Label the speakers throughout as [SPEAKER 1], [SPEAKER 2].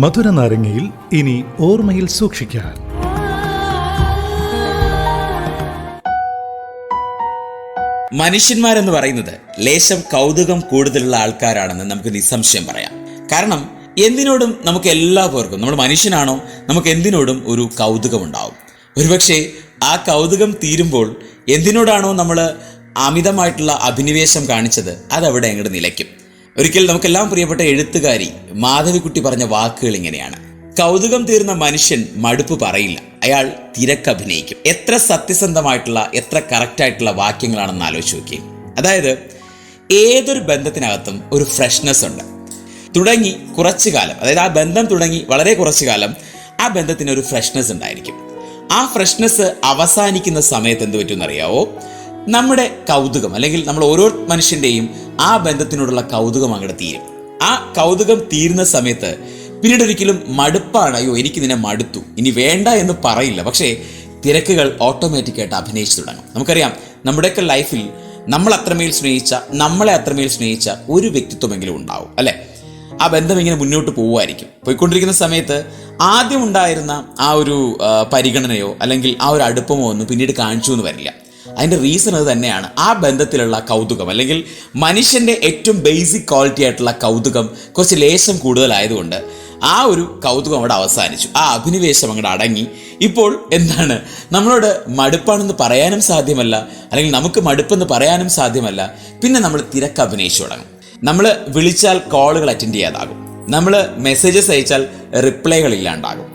[SPEAKER 1] മധുര നാരങ്ങയിൽ ഇനി ഓർമ്മയിൽ സൂക്ഷിക്കാൻ.
[SPEAKER 2] മനുഷ്യന്മാരെന്ന് പറയുന്നത് ലേശം കൗതുകം കൂടുതലുള്ള ആൾക്കാരാണെന്ന് നമുക്ക് നിസ്സംശയം പറയാം. കാരണം എന്തിനോടും നമുക്ക് എല്ലാവർക്കും നമ്മൾ മനുഷ്യനാണോ നമുക്ക് എന്തിനോടും ഒരു കൗതുകം ഉണ്ടാവും ഒരുപക്ഷെ ആ കൗതുകം തീരുമ്പോൾ എന്തിനോടാണോ നമ്മൾ അമിതമായിട്ടുള്ള അഭിനിവേശം കാണിച്ചത് അതവിടെ അങ്ങോട്ട് നിലയ്ക്കും. ഒരിക്കൽ നമുക്കെല്ലാം പ്രിയപ്പെട്ട എഴുത്തുകാരി മാധവിക്കുട്ടി പറഞ്ഞ വാക്കുകൾ ഇങ്ങനെയാണ്. കൗതുകം തീർന്ന മനുഷ്യൻ മടുപ്പ് പറയില്ല. അയാൾ തിരക്ക് അഭിനയിക്കും. എത്ര സത്യസന്ധമായിട്ടുള്ള എത്ര കറക്റ്റായിട്ടുള്ള വാക്യങ്ങളാണെന്ന് ആലോചിച്ച് നോക്കി അതായത് ഏതൊരു ബന്ധത്തിനകത്തും ഒരു ഫ്രഷ്നെസ് ഉണ്ട്. തുടങ്ങി കുറച്ചു കാലം അതായത് ആ ബന്ധം തുടങ്ങി വളരെ കുറച്ചു കാലം ആ ബന്ധത്തിന് ഒരു ഫ്രഷ്നെസ് ഉണ്ടായിരിക്കും. ആ ഫ്രഷ്നെസ് അവസാനിക്കുന്ന സമയത്ത് എന്ത് പറ്റുമെന്നറിയാവോ നമ്മുടെ കൗതുകം അല്ലെങ്കിൽ നമ്മൾ ഓരോ മനുഷ്യന്റെയും ആ ബന്ധത്തിനോടുള്ള കൗതുകം അങ്ങോട്ട് തീരും. ആ കൗതുകം തീരുന്ന സമയത്ത് പിന്നീട് ഒരിക്കലും മടുപ്പാണ് അയ്യോ എനിക്ക് നിന്നെ മടുത്തു ഇനി വേണ്ട എന്ന് പറയില്ല. പക്ഷേ തിരക്കുകൾ ഓട്ടോമാറ്റിക്കായിട്ട് അഭിനയിച്ചു തുടങ്ങും. നമുക്കറിയാം നമ്മുടെയൊക്കെ ലൈഫിൽ നമ്മൾ അത്രമേൽ സ്നേഹിച്ച നമ്മളെ അത്രമേൽ സ്നേഹിച്ച ഒരു വ്യക്തിത്വമെങ്കിലും ഉണ്ടാവും അല്ലേ? ആ ബന്ധം ഇങ്ങനെ മുന്നോട്ട് പോവുമായിരിക്കും. പോയിക്കൊണ്ടിരിക്കുന്ന സമയത്ത് ആദ്യം ഉണ്ടായിരുന്ന ആ ഒരു പരിഗണനയോ അല്ലെങ്കിൽ ആ ഒരു അടുപ്പമോ ഒന്നും പിന്നീട് കാണിച്ചു എന്ന് വരില്ല. അതിന്റെ റീസൺ അത് തന്നെയാണ്. ആ ബന്ധത്തിലുള്ള കൗതുകം അല്ലെങ്കിൽ മനുഷ്യന്റെ ഏറ്റവും ബേസിക് ക്വാളിറ്റി ആയിട്ടുള്ള കൗതുകം കുറച്ച് ലേശം കൂടുതലായതുകൊണ്ട് ആ ഒരു കൗതുകം അവിടെ അവസാനിച്ചു. ആ അഭിനിവേശം അങ്ങോട്ട് അടങ്ങി. ഇപ്പോൾ എന്താണ്? നമ്മളോട് മടുപ്പാണെന്ന് പറയാനും സാധ്യമല്ല അല്ലെങ്കിൽ നമുക്ക് മടുപ്പെന്ന് പറയാനും സാധ്യമല്ല. പിന്നെ നമ്മൾ തിരക്ക് അഭിനയിച്ചു തുടങ്ങും. നമ്മൾ വിളിച്ചാൽ കോളുകൾ അറ്റൻഡ് ചെയ്യാതാകും. നമ്മൾ മെസ്സേജസ് അയച്ചാൽ റിപ്ലൈകൾ ഇല്ലാണ്ടാകും.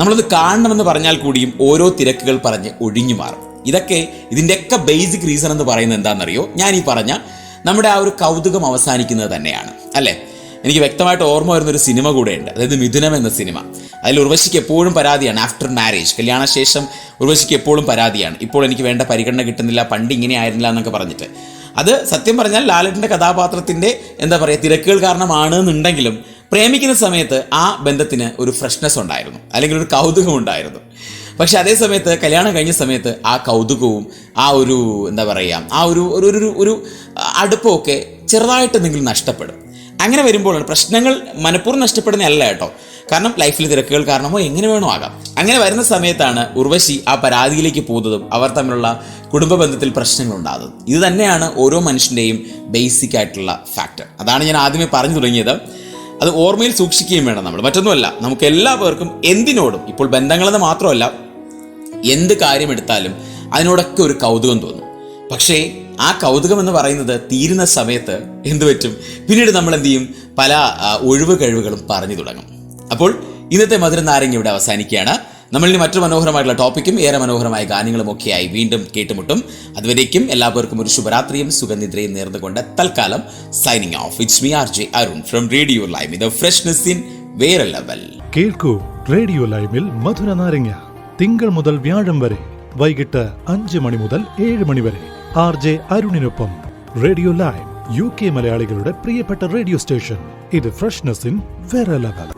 [SPEAKER 2] നമ്മളത് കാണണമെന്ന് പറഞ്ഞാൽ കൂടിയും ഓരോ തിരക്കുകൾ പറഞ്ഞ് ഒഴിഞ്ഞു മാറും. ഇതൊക്കെ ഇതിന്റെയൊക്കെ ബേസിക് റീസൺ എന്ന് പറയുന്നത് എന്താണെന്നറിയോ? ഞാൻ ഈ പറഞ്ഞ നമ്മുടെ ആ ഒരു കൗതുകം അവസാനിക്കുന്നത് തന്നെയാണ് അല്ലേ? എനിക്ക് വ്യക്തമായിട്ട് ഓർമ്മ വരുന്ന ഒരു സിനിമ കൂടെയുണ്ട്. അതായത് മിഥുനം എന്ന സിനിമ. അതിൽ ഉർവശിക്ക് എപ്പോഴും പരാതിയാണ്. ആഫ്റ്റർ മാരേജ് കല്യാണശേഷം ഉർവശിക്ക് എപ്പോഴും പരാതിയാണ്. ഇപ്പോൾ എനിക്ക് വേണ്ട പരിഗണന കിട്ടുന്നില്ല പണ്ട് ഇങ്ങനെ ആയിരുന്നില്ല എന്നൊക്കെ പറഞ്ഞിട്ട്. അത് സത്യം പറഞ്ഞാൽ ലാലറ്റിന്റെ കഥാപാത്രത്തിന്റെ എന്താ പറയുക തിരക്കുകൾ കാരണമാണ് എന്നുണ്ടെങ്കിലും പ്രേമിക്കുന്ന സമയത്ത് ആ ബന്ധത്തിന് ഒരു ഫ്രഷ്നെസ് ഉണ്ടായിരുന്നു. അല്ലെങ്കിൽ ഒരു കൗതുകം ഉണ്ടായിരുന്നു. പക്ഷെ അതേ സമയത്ത് കല്യാണം കഴിഞ്ഞ സമയത്ത് ആ കൗതുകവും ആ ഒരു എന്താ പറയുക ആ ഒരു ഒരു ഒരു ഒരു അടുപ്പമൊക്കെ ചെറുതായിട്ട് എന്തെങ്കിലും നഷ്ടപ്പെടും. അങ്ങനെ വരുമ്പോഴാണ് പ്രശ്നങ്ങൾ മനഃപൂർവം നഷ്ടപ്പെടുന്നതല്ല കേട്ടോ. കാരണം ലൈഫിൽ തിരക്കുകൾ കാരണമോ എങ്ങനെ വേണോ ആകാം. അങ്ങനെ വരുന്ന സമയത്താണ് ഉർവശി ആ പരാതിയിലേക്ക് പോകുന്നതും അവർ തമ്മിലുള്ള കുടുംബ ബന്ധത്തിൽ പ്രശ്നങ്ങൾ ഉണ്ടാകുന്നത്. ഇത് തന്നെയാണ് ഓരോ മനുഷ്യന്റെയും ബേസിക് ആയിട്ടുള്ള ഫാക്ടർ അതാണ് ഞാൻ ആദ്യമേ പറഞ്ഞു തുടങ്ങിയത്. അത് ഓർമ്മയിൽ സൂക്ഷിക്കുകയും വേണം നമ്മൾ. മറ്റൊന്നുമല്ല നമുക്ക് എല്ലാവർക്കും എന്തിനോടും ഇപ്പോൾ ബന്ധങ്ങളെന്ന് മാത്രമല്ല എന്ത് കാര്യമെടുത്താലും അതിനോടൊക്കെ ഒരു കൗതുകം തോന്നും. പക്ഷേ ആ കൗതുകം എന്ന് പറയുന്നത് തീരുന്ന സമയത്ത് എന്ത് പറ്റും? പിന്നീട് നമ്മൾ എന്ത് ചെയ്യും? പല ഒഴിവ് കഴിവുകളും പറഞ്ഞു തുടങ്ങും. അപ്പോൾ ഇന്നത്തെ മധുര നാരങ്ങ ഇവിടെ അവസാനിക്കുകയാണ്. നമ്മളിനി മറ്റു മനോഹരമായിട്ടുള്ള ടോപ്പിക്കും ഏറെ മനോഹരമായ ഗാനങ്ങളും ഒക്കെയായി വീണ്ടും കേട്ടുമുട്ടും. അതുവരേക്കും എല്ലാവർക്കും ഒരു ശുഭരാത്രിയും സുഗനിദ്രയും നേർന്നുകൊണ്ട് തൽക്കാലം signing off it's me R J Arun from Radio Lime freshness in വേറെ ലെവൽ
[SPEAKER 1] കേൾക്കൂ റേഡിയോ ലൈമിൽ മധുര നാരങ്ങ. തിങ്കൾ മുതൽ വ്യാഴം വരെ വൈകിട്ട് അഞ്ച് മണി മുതൽ ഏഴ് മണി വരെ. ആർ ജെ അരുണിനൊപ്പം റേഡിയോ ലൈവ് യു കെ മലയാളികളുടെ പ്രിയപ്പെട്ട റേഡിയോ സ്റ്റേഷൻ. ഇത് ഫ്രഷ്നസ് ഇൻ വേറെ ലെവൽ.